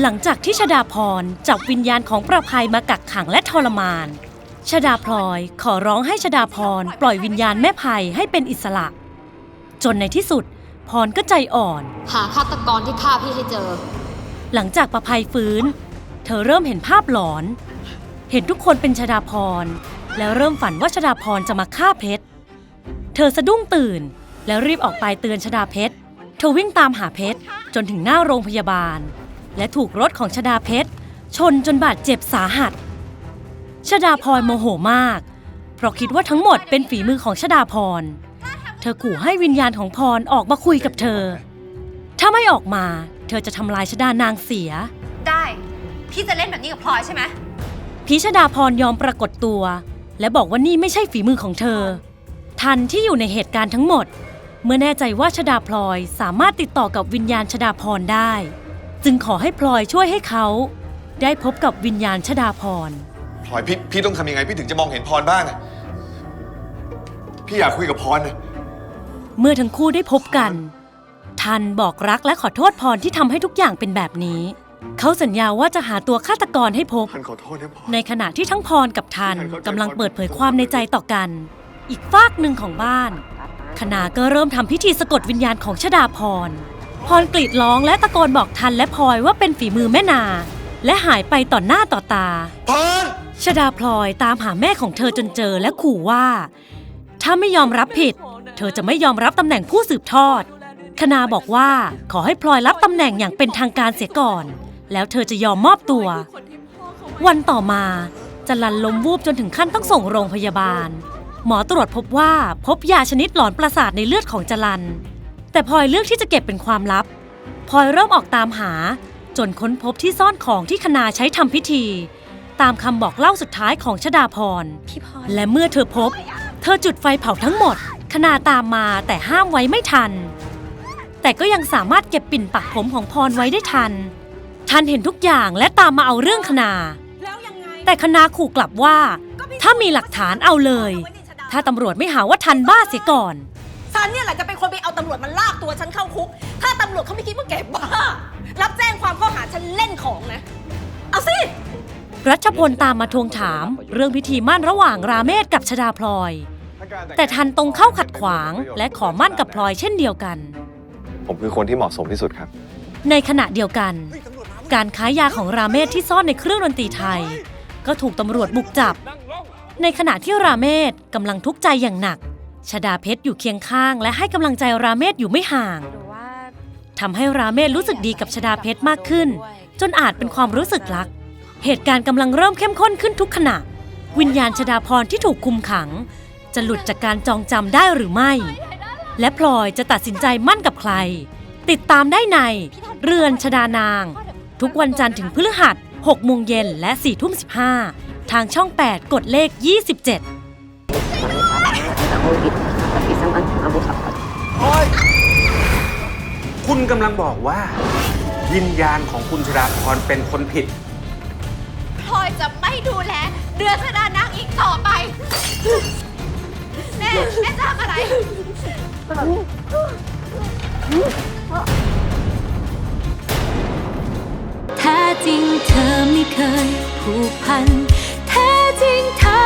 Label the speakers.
Speaker 1: หลังจากที่ชดาพรจับวิญญาณของประภัยมากักขังและทรมาน ชดาพลอยขอร้องให้ชดาพรปล่อยวิญญาณแม่ภัยให้เป็นอิสระ จนในที่สุดพรก็ใจอ่อน
Speaker 2: หาฆาตกรที่ฆ่าพี่ให้เจอ
Speaker 1: หลังจากประภัยฟื้น เธอเริ่มเห็นภาพหลอน เห็นทุกคนเป็นชดาพร แล้วเริ่มฝันว่าชดาพรจะมาฆ่าเพชร เธอสะดุ้งตื่น แล้วรีบออกไปเตือนชดาเพชร เธอวิ่งตามหาเพชรจนถึงหน้าโรงพยาบาล และถูกรถของชดาเพชร ชนจนบาดเจ็บสาหัส ชดาพรโมโหมาก เพราะคิดว่าทั้งหมดเป็นฝีมือของชดาพร เธอขู่ให้วิญญาณของพรออกมาคุยกับเธอ ถ้าไม่ออกมา เธอจะทำลายชดานางเสีย
Speaker 3: ได้ พี่จะเล่นแบบนี้กับพลอยใช่ไหม
Speaker 1: พิชดาพรยอมปรากฏตัว และบอกว่านี่ไม่ใช่ฝีมือของเธอ ทันที่อยู่ในเหตุการณ์ทั้งหมด เมื่อแน่ใจว่าชดาพลอยสามารถติดต่อกับวิญญาณชดาพรได้ จึงขอให้พลอยช่วยให้เขา ได้พบกับวิญญาณชดาพร
Speaker 4: พลอยพี่พี่ต้องทำยังไงพี่ถึงจะมองเห็นพรบ้างอะพี่อยากคุยกับพรนะ
Speaker 1: เมื่อทั้งคู่ได้พบกัน ทันบอกรักและขอโทษพรที่ทำให้ทุกอย่างเป็นแบบนี้ เขาสัญญาว่าจะหาตัวฆาตกรให้พบ
Speaker 4: พันขอโทษนะพร
Speaker 1: ในขณะที่ทั้งพรกับทันกำลังเปิดเผยความในใจต่อกัน อีกฟากหนึ่งของบ้าน คณาก็เริ่มทำพิธีสะกดวิญญาณของชดาพร พรกรีดร้องและตะโกนบอกทันและพลอยว่าเป็นฝีมือแม่นา และหายไปต่อหน้าต่อตา
Speaker 4: พร
Speaker 1: ชดาพลอยตามหาแม่ของเธอจนเจอและขู่ว่า ถ้าไม่ยอมรับผิด เธอจะไม่ยอมรับตำแหน่งผู้สืบทอด คณาบอกว่าขอให้พลอยรับตำแหน่งอย่างเป็นทางการเสียก่อน แล้วเธอจะยอมมอบตัว วันต่อมาจรันล้มวูบจนถึงขั้นต้องส่งโรงพยาบาล หมอตรวจพบว่าพบยาชนิดหลอนประสาทในเลือดของจรัน แต่พลอยเลือกที่จะเก็บเป็นความลับพลอยเริ่มออกตามหา จนค้นพบที่ซ่อนของที่คณาใช้ทำพิธี ตามคำบอกเล่าสุดท้ายของชดาพร
Speaker 3: พี่พลอย
Speaker 1: และเมื่อเธอพบ เธอจุดไฟเผาทั้งหมด คณาตามมาแต่ห้ามไว้ไม่ทัน แต่ก็ยังสามารถเก็บปิ่นปักผมของพรไว้ได้ทัน ทันเห็นทุกอย่างและตามมาเอาเรื่องคณา
Speaker 3: แล้วยังไง
Speaker 1: แต่คณาขู่กลับว่า ถ้ามีหลักฐานเอาเลย ถ้าตำรวจไม่หาว่าทันบ้าเสียก่อน
Speaker 3: ฉันเนี่ยแหละจะเป็นคนไปเอาตำรวจมาลากตัวฉันเข้าคุก ถ้าตำรวจเขาไม่คิดว่าแกบ้า รับแจ้งความข้อหาฉันเล่นของนะ เอาสิ
Speaker 1: รัชพลตามมาทวงถาม เรื่องพิธีมั่นระหว่างราเมศกับชดาพลอย แต่ทันตรงเข้าขัดขวางและขอมั่นกับพลอยเช่นเดียวกัน
Speaker 4: ผมคือคนที่เหมาะสมที่สุดครับ
Speaker 1: ในขณะเดียวกัน การค้ายาของราเมศที่ซ่อนในเครื่องดนตรีไทย ก็ถูกตำรวจบุกจับ ในขณะที่ราเมศกำลังทุกข์ใจอย่างหนัก ชดาเพชรอยู่เคียงข้างและให้กำลังใจราเมศอยู่ไม่ห่าง
Speaker 2: หรือว่า
Speaker 1: ทำให้ราเมศรู้สึกดีกับชดาเพชรมากขึ้น จนอาจเป็นความรู้สึกรัก เหตุการณ์กำลังเริ่มเข้มข้นขึ้นทุกขณะ วิญญาณชดาพรที่ถูกคุมขัง จะหลุดจากการจองจำได้หรือไม่ และพลอยจะตัดสินใจมั่นกับใคร ติดตามได้ใน เรือนชดานาง ทุกวันจันทร์ถึงพฤหัส6โมงเย็นและ4ทุ่ม15ทางช่อง 8 กดเลข 27
Speaker 5: คุณกำลังบอกว่า วิญญาณของคุณชดาพรเป็นคนผิด
Speaker 3: พลอยจะไม่ดูแลเดือนชดานางอีกต่อไป แม่แม่จะทำอะไร
Speaker 6: แท้จริงเธอไม่เคยผูกพัน แท้จริงเธอ